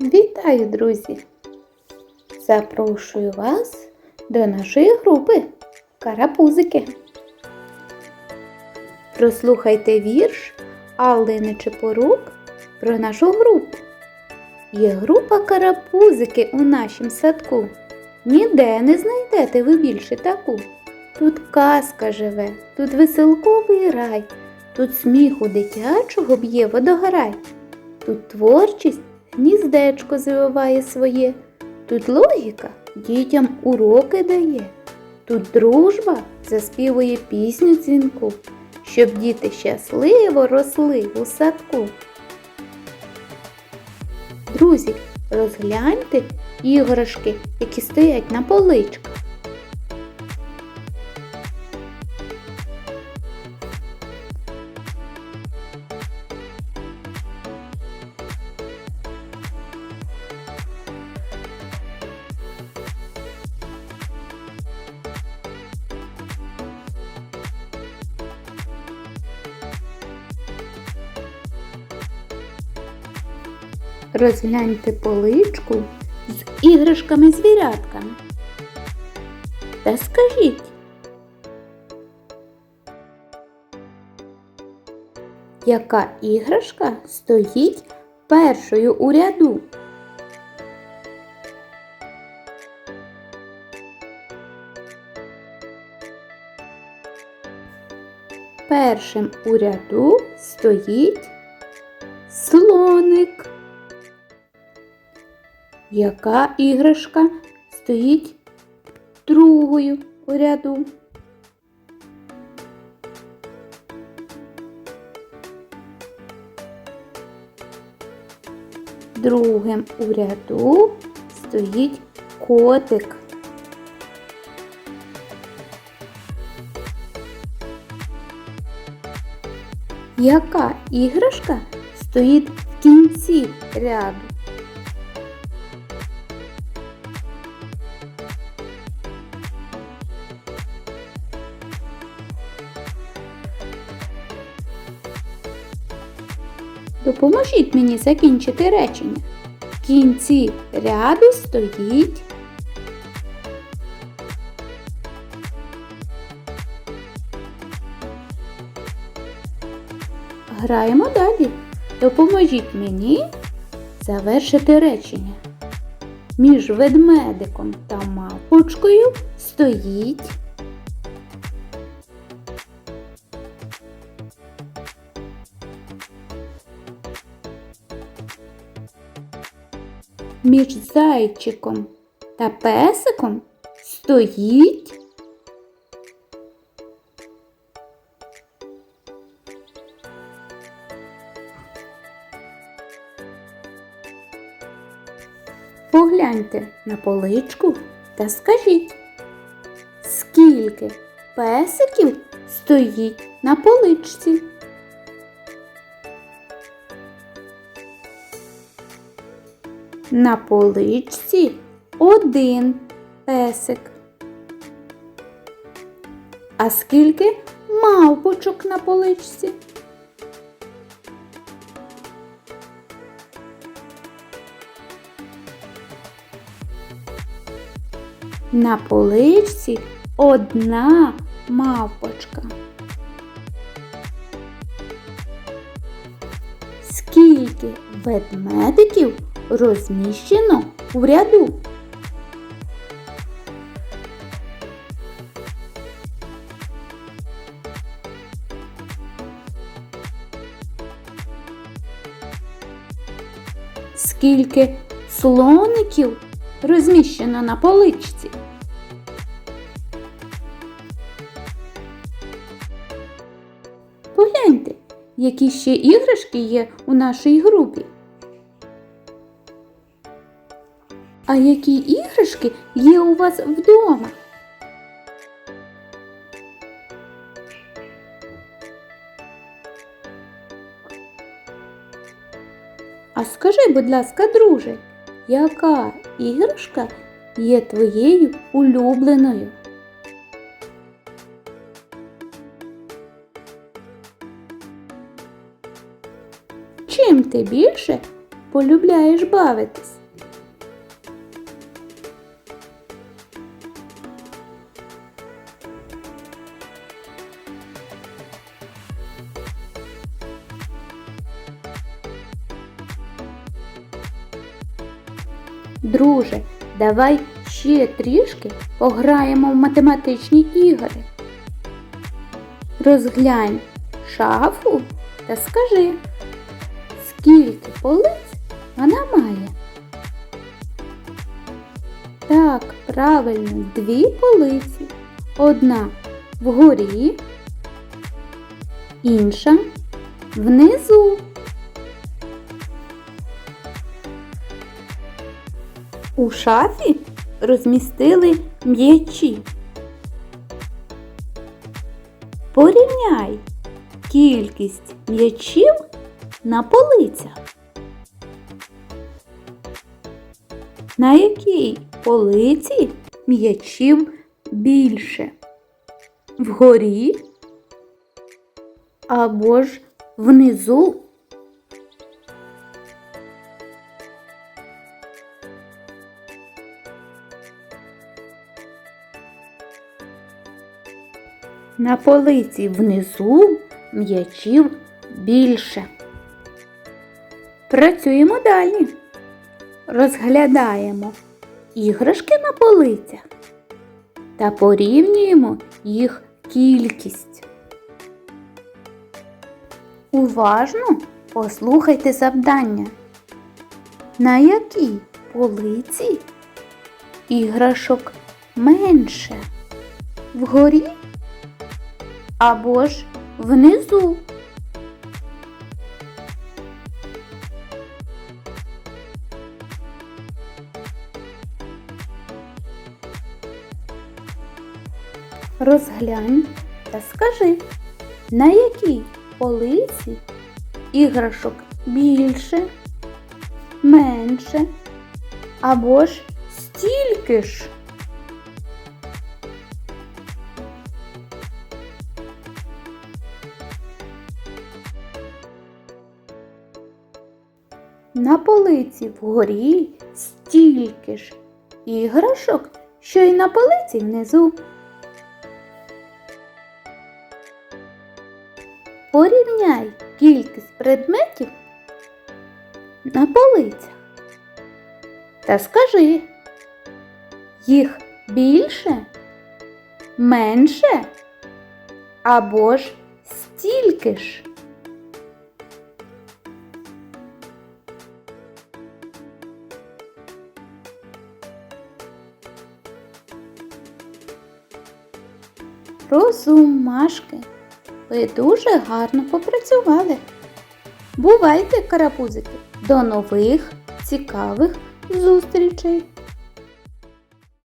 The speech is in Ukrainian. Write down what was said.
Вітаю, друзі! Запрошую вас до нашої групи Карапузики. Прослухайте вірш Алли Нечепорук про нашу групу. Є група Карапузики у нашім садку. Ніде не знайдете ви більше таку. Тут казка живе, тут веселковий рай, тут сміху дитячого б'є водограй. Тут творчість гніздечко звиває своє, тут логіка дітям уроки дає, тут дружба заспівує пісню дзвінку, щоб діти щасливо росли у садку. Друзі, розгляньте іграшки, які стоять на поличках. Розгляньте поличку з іграшками-звірятками. Та скажіть, яка іграшка стоїть першою у ряду? Першим у ряду стоїть слоник. Яка іграшка стоїть другою у ряду? Другим у ряду стоїть котик. Яка іграшка стоїть в кінці ряду? Допоможіть мені закінчити речення. В кінці ряду стоїть. Граємо далі. Допоможіть мені завершити речення. Між ведмедиком та мавпочкою стоїть. Між зайчиком та песиком стоїть. Погляньте на поличку та скажіть, скільки песиків стоїть на поличці? На поличці один песик. А скільки мавпочок на поличці? На поличці одна мавпочка. Скільки ведмедиків розміщено в ряду? Скільки слоників розміщено на поличці? Погляньте, які ще іграшки є у нашій групі. А які іграшки є у вас вдома? А скажи, будь ласка, друже, яка іграшка є твоєю улюбленою? Чим ти більше полюбляєш бавитись? Друже, давай ще трішки пограємо в математичні ігри. Розглянь шафу та скажи, скільки полиць вона має. Так, правильно, дві полиці. Одна вгорі, інша внизу. У шафі розмістили м'ячі. Порівняй кількість м'ячів на полицях. На якій полиці м'ячів більше? Вгорі або ж внизу? На полиці внизу м'ячів більше. Працюємо далі. Розглядаємо іграшки на полицях та порівнюємо їх кількість. Уважно послухайте завдання. На якій полиці іграшок менше? Вгорі або ж внизу. Розглянь та скажи, на якій полиці іграшок більше, менше або ж стільки ж. На полиці вгорі стільки ж іграшок, що й на полиці внизу. Порівняй кількість предметів на полицях. Та скажи, їх більше, менше або ж стільки ж. Розумашки, ви дуже гарно попрацювали. Бувайте, карапузики, до нових цікавих зустрічей!